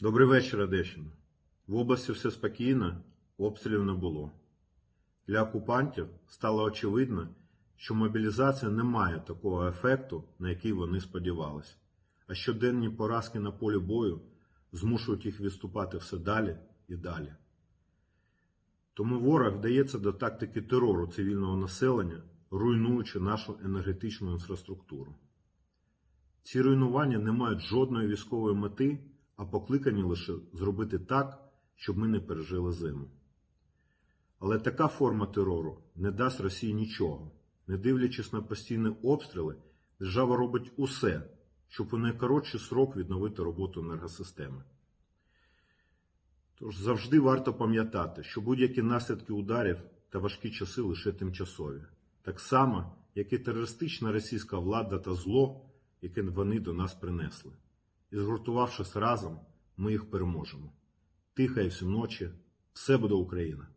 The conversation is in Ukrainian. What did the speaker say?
Добрий вечір, Одещина. В області все спокійно, обстрілів не було. Для окупантів стало очевидно, що мобілізація не має такого ефекту, на який вони сподівалися, а щоденні поразки на полі бою змушують їх відступати все далі і далі. Тому ворог вдається до тактики терору цивільного населення, руйнуючи нашу енергетичну інфраструктуру. Ці руйнування не мають жодної військової мети, а покликані лише зробити так, щоб ми не пережили зиму. Але така форма терору не дасть Росії нічого. Не дивлячись на постійні обстріли, держава робить усе, щоб у найкоротший срок відновити роботу енергосистеми. Тож завжди варто пам'ятати, що будь-які наслідки ударів та важкі часи лише тимчасові, так само, як і терористична російська влада та зло, яке вони до нас принесли. І згуртувавшись разом, ми їх переможемо. Тиха і всю ночі, все буде Україна!